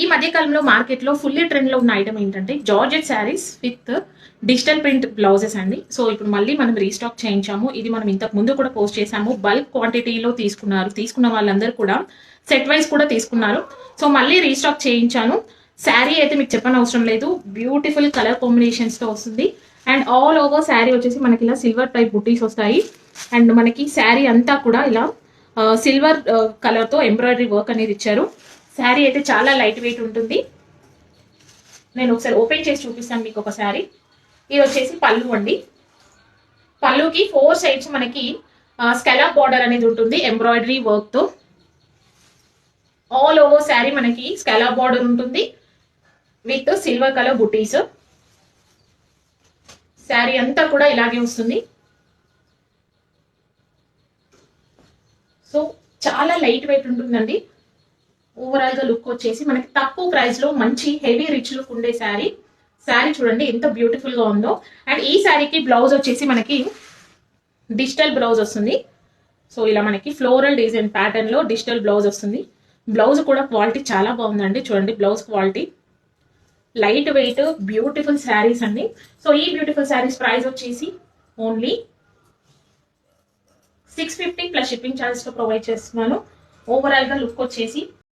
ఈ మధ్య కాలంలో మార్కెట్లో ఫుల్లీ ట్రెండ్లో ఉన్న ఐటమ్ ఏంటంటే georgette saris with digital print blouses అండి. సో ఇప్పుడు మళ్ళీ మనం రీస్టాక్ చేయించాము. ఇది మనం ఇంతకు ముందు కూడా పోస్ట్ చేసాము బల్క్ క్వాంటిటీలో తీసుకున్నారు. తీసుకున్న వాళ్ళందరూ కూడా సెట్ వైజ్ కూడా తీసుకున్నారు. సో మళ్ళీ రీస్టాక్ చేయించాను. శారీ అయితే మీకు చెప్పని అవసరం లేదు బ్యూటిఫుల్ కలర్ కాంబినేషన్స్తో వస్తుంది. అండ్ ఆల్ ఓవర్ శారీ వచ్చేసి మనకి ఇలా సిల్వర్ టైప్ బుటీస్ వస్తాయి. అండ్ మనకి శారీ అంతా కూడా ఇలా uh, సిల్వర్ కలర్ uh, తో ఎంబ్రాయిడరీ వర్క్ అనేది ఇచ్చారు. శారీ అయితే చాలా లైట్ వెయిట్ ఉంటుంది. నేను ఒకసారి ఓపెన్ చేసి చూపిస్తాను మీకు ఒక శారీ. ఇది వచ్చేసి పళ్ళు అండి. పళ్ళుకి ఫోర్ సైడ్స్ మనకి స్కెలాప్ బార్డర్ అనేది ఉంటుంది ఎంబ్రాయిడరీ వర్క్తో ఆల్ ఓవర్ శారీ మనకి స్కెలాప్ బార్డర్ ఉంటుంది. విత్ సిల్వర్ కలర్ బుటీస్ శారీ అంతా కూడా ఇలాగే వస్తుంది. సో చాలా లైట్ వెయిట్ ఉంటుందండి. ఓవరాల్గా లుక్ వచ్చేసి మనకి తక్కువ ప్రైస్లో మంచి హెవీ రిచ్ లుక్ ఉండే శారీ శారీ చూడండి ఎంత బ్యూటిఫుల్గా ఉందో. అండ్ ఈ శారీకి బ్లౌజ్ వచ్చేసి మనకి డిజిటల్ బ్లౌజ్ వస్తుంది. సో ఇలా మనకి ఫ్లోరల్ డిజైన్ ప్యాటర్న్లో డిజిటల్ బ్లౌజ్ వస్తుంది. బ్లౌజ్ కూడా క్వాలిటీ చాలా బాగుందండి. చూడండి blouse quality light weight beautiful saris అండి. సో ఈ బ్యూటిఫుల్ శారీస్ ప్రైస్ వచ్చేసి only six fifty plus shipping ఛార్జెస్తో provide చేస్తున్నాను. ఓవరాల్గా లుక్ వచ్చేసి